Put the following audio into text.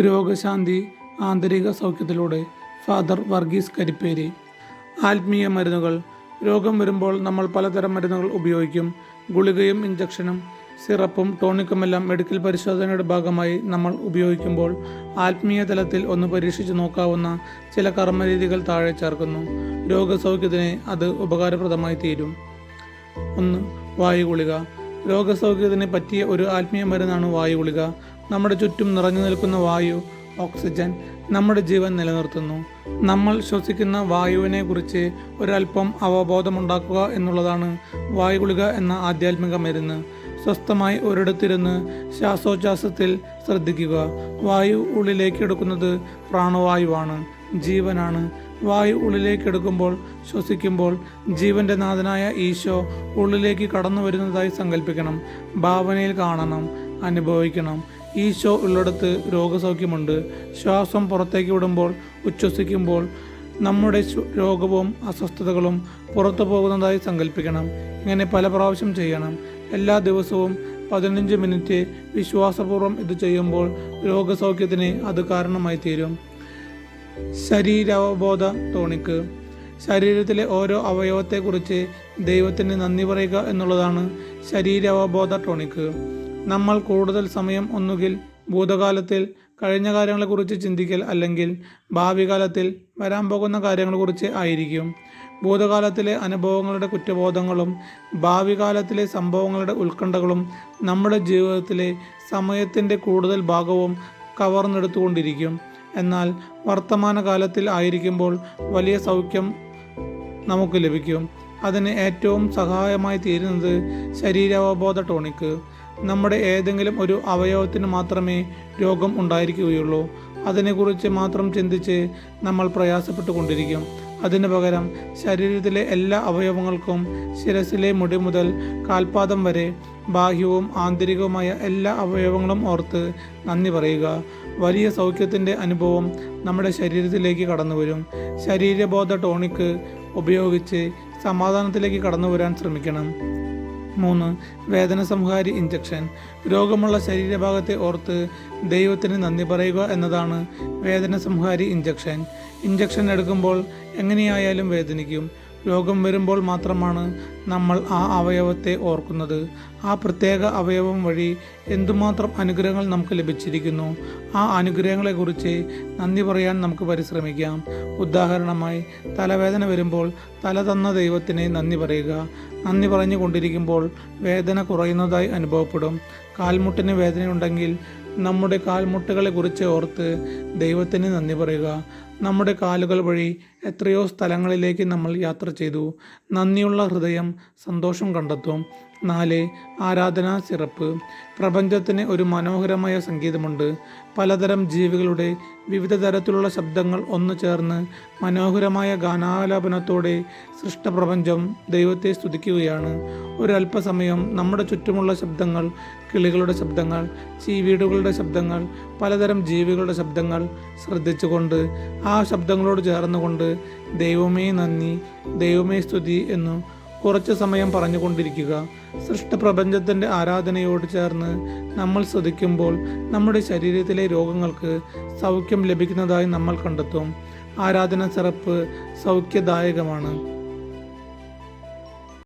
രോഗശാന്തി ആന്തരിക സൗഖ്യത്തിലൂടെ ഫാദർ വർഗീസ് കരിപ്പേരി. ആത്മീയ മരുന്നുകൾ. രോഗം വരുമ്പോൾ നമ്മൾ പലതരം മരുന്നുകൾ ഉപയോഗിക്കും. ഗുളികയും ഇഞ്ചക്ഷനും സിറപ്പും ടോണിക്കുമെല്ലാം മെഡിക്കൽ പരിശോധനയുടെ ഭാഗമായി നമ്മൾ ഉപയോഗിക്കുമ്പോൾ ആത്മീയ തലത്തിൽ ഒന്ന് പരീക്ഷിച്ചു നോക്കാവുന്ന ചില കർമ്മരീതികൾ താഴെ ചേർക്കുന്നു. രോഗസൗഖ്യത്തിന് അത് ഉപകാരപ്രദമായി തീരും. ഒന്ന് വായുഗുളിക. രോഗസൗഖ്യത്തിന് പറ്റിയ ഒരു ആത്മീയ മരുന്നാണ് വായു ഗുളിക നമ്മുടെ ചുറ്റും നിറഞ്ഞു നിൽക്കുന്ന വായു ഓക്സിജൻ നമ്മുടെ ജീവൻ നിലനിർത്തുന്നു. നമ്മൾ ശ്വസിക്കുന്ന വായുവിനെ കുറിച്ച് ഒരല്പം അവബോധമുണ്ടാക്കുക എന്നുള്ളതാണ് വായു ഗുളിക എന്ന ആധ്യാത്മിക മരുന്ന്. സ്വസ്ഥമായി ഒരിടത്തിരുന്ന് ശ്വാസോച്ഛ്വാസത്തിൽ ശ്രദ്ധിക്കുക. വായു ഉള്ളിലേക്ക് എടുക്കുന്നത് പ്രാണവായുവാണ് ജീവനാണ്. വായു ഉള്ളിലേക്ക് എടുക്കുമ്പോൾ ശ്വസിക്കുമ്പോൾ ജീവന്റെ നാഥനായ ഈശോ ഉള്ളിലേക്ക് കടന്നു വരുന്നതായി സങ്കല്പിക്കണം ഭാവനയിൽ കാണണം അനുഭവിക്കണം. ഈശോ ഉള്ളിടത്ത് രോഗസൗഖ്യമുണ്ട്. ശ്വാസം പുറത്തേക്ക് വിടുമ്പോൾ ഉച്ഛ്വസിക്കുമ്പോൾ നമ്മുടെ രോഗവും അസ്വസ്ഥതകളും പുറത്തു പോകുന്നതായി സങ്കല്പിക്കണം. ഇങ്ങനെ പല പ്രാവശ്യം ചെയ്യണം. എല്ലാ ദിവസവും പതിനഞ്ച് മിനിറ്റ് വിശ്വാസപൂർവം ഇത് ചെയ്യുമ്പോൾ രോഗസൗഖ്യത്തിന് അത് കാരണമായി തീരും. ശരീരാവബോധ തോണിക്ക്. ശരീരത്തിലെ ഓരോ അവയവത്തെക്കുറിച്ച് ദൈവത്തിന് നന്ദി പറയുക എന്നുള്ളതാണ് ശരീരാവബോധ ടോണിക്ക്. നമ്മൾ കൂടുതൽ സമയം ഒന്നുകിൽ ഭൂതകാലത്തിൽ കഴിഞ്ഞ കാര്യങ്ങളെക്കുറിച്ച് ചിന്തിക്കൽ അല്ലെങ്കിൽ ഭാവി കാലത്തിൽ വരാൻ പോകുന്ന കാര്യങ്ങളെക്കുറിച്ച് ആയിരിക്കും. ഭൂതകാലത്തിലെ അനുഭവങ്ങളുടെ കുറ്റബോധങ്ങളും ഭാവി കാലത്തിലെ സംഭവങ്ങളുടെ ഉത്കണ്ഠകളും നമ്മുടെ ജീവിതത്തിലെ സമയത്തിന്റെ കൂടുതൽ ഭാഗവും കവർന്നെടുത്തുകൊണ്ടിരിക്കും. എന്നാൽ വർത്തമാനകാലത്തിൽ ആയിരിക്കുമ്പോൾ വലിയ സൗഖ്യം നമുക്ക് ലഭിക്കും. അതിന് ഏറ്റവും സഹായമായി തീരുന്നത് ശരീരാവബോധ ടോണിക്ക്. നമ്മുടെ ഏതെങ്കിലും ഒരു അവയവത്തിന് മാത്രമേ രോഗം ഉണ്ടായിരിക്കുകയുള്ളൂ. അതിനെക്കുറിച്ച് മാത്രം ചിന്തിച്ച് നമ്മൾ പ്രയാസപ്പെട്ടു കൊണ്ടിരിക്കും അതിനു പകരം ശരീരത്തിലെ എല്ലാ അവയവങ്ങൾക്കും ശിരസിലെ മുടി മുതൽ കാൽപാദം വരെ ബാഹ്യവും ആന്തരികവുമായ എല്ലാ അവയവങ്ങളും ഓർത്ത് നന്ദി പറയുക. വലിയ സൗഖ്യത്തിന്റെ അനുഭവം നമ്മുടെ ശരീരത്തിലേക്ക് കടന്നു വരും. ശരീരബോധ ടോണിക്ക് ഉപയോഗിച്ച് സമാധാനത്തിലേക്ക് കടന്നു വരാൻ ശ്രമിക്കണം. മൂന്ന് വേദന സംഹാരി ഇഞ്ചക്ഷൻ രോഗമുള്ള ശരീരഭാഗത്തെ ഓർത്ത് ദൈവത്തിന് നന്ദി പറയുക എന്നതാണ് വേദന സംഹാരി ഇഞ്ചക്ഷൻ ഇഞ്ചക്ഷൻ എടുക്കുമ്പോൾ എങ്ങനെയായാലും വേദനിക്കും. രോഗം വരുമ്പോൾ മാത്രമാണ് നമ്മൾ ആ അവയവത്തെ ഓർക്കുന്നത്. ആ പ്രത്യേക അവയവം വഴി എന്തുമാത്രം അനുഗ്രഹങ്ങൾ നമുക്ക് ലഭിച്ചിരിക്കുന്നു ആ അനുഗ്രഹങ്ങളെക്കുറിച്ച് നന്ദി പറയാൻ നമുക്ക് പരിശ്രമിക്കാം. ഉദാഹരണമായി തലവേദന വരുമ്പോൾ തല തന്ന ദൈവത്തിന് നന്ദി പറയുക. നന്ദി പറഞ്ഞു കൊണ്ടിരിക്കുമ്പോൾ വേദന കുറയുന്നതായി അനുഭവപ്പെടും. കാൽമുട്ടിന് വേദനയുണ്ടെങ്കിൽ നമ്മുടെ കാൽമുട്ടുകളെ കുറിച്ച് ഓർത്ത് ദൈവത്തിന് നന്ദി പറയുക. നമ്മുടെ കാലുകൾ വഴി എത്രയോ സ്ഥലങ്ങളിലേക്ക് നമ്മൾ യാത്ര ചെയ്തു. നന്ദിയുള്ള ഹൃദയം സന്തോഷം കണ്ടെത്തും. നാല് ആരാധനാ സിറപ്പ്. പ്രപഞ്ചത്തിന് ഒരു മനോഹരമായ സംഗീതമുണ്ട്. പലതരം ജീവികളുടെ വിവിധ തരത്തിലുള്ള ശബ്ദങ്ങൾ ഒന്നു ചേർന്ന് മനോഹരമായ ഗാനാലാപനത്തോടെ സൃഷ്ടപ്രപഞ്ചം ദൈവത്തെ സ്തുതിക്കുകയാണ്. ഒരല്പസമയം നമ്മുടെ ചുറ്റുമുള്ള ശബ്ദങ്ങൾ കിളികളുടെ ശബ്ദങ്ങൾ ചീവീടുകളുടെ ശബ്ദങ്ങൾ പലതരം ജീവികളുടെ ശബ്ദങ്ങൾ ശ്രദ്ധിച്ചുകൊണ്ട് ആ ശബ്ദങ്ങളോട് ചേർന്നുകൊണ്ട് ദൈവമേ നന്ദി ദൈവമേ സ്തുതി എന്നു കുറച്ച് സമയം പറഞ്ഞുകൊണ്ടിരിക്കുക. സൃഷ്ടപ്രപഞ്ചത്തിന്റെ ആരാധനയോട് ചേർന്ന് നമ്മൾ ശ്രദ്ധിക്കുമ്പോൾ നമ്മുടെ ശരീരത്തിലെ രോഗങ്ങൾക്ക് സൗഖ്യം ലഭിക്കുന്നതായി നമ്മൾ കണ്ടെത്തും. ആരാധന സിറപ്പ് സൗഖ്യദായകമാണ്.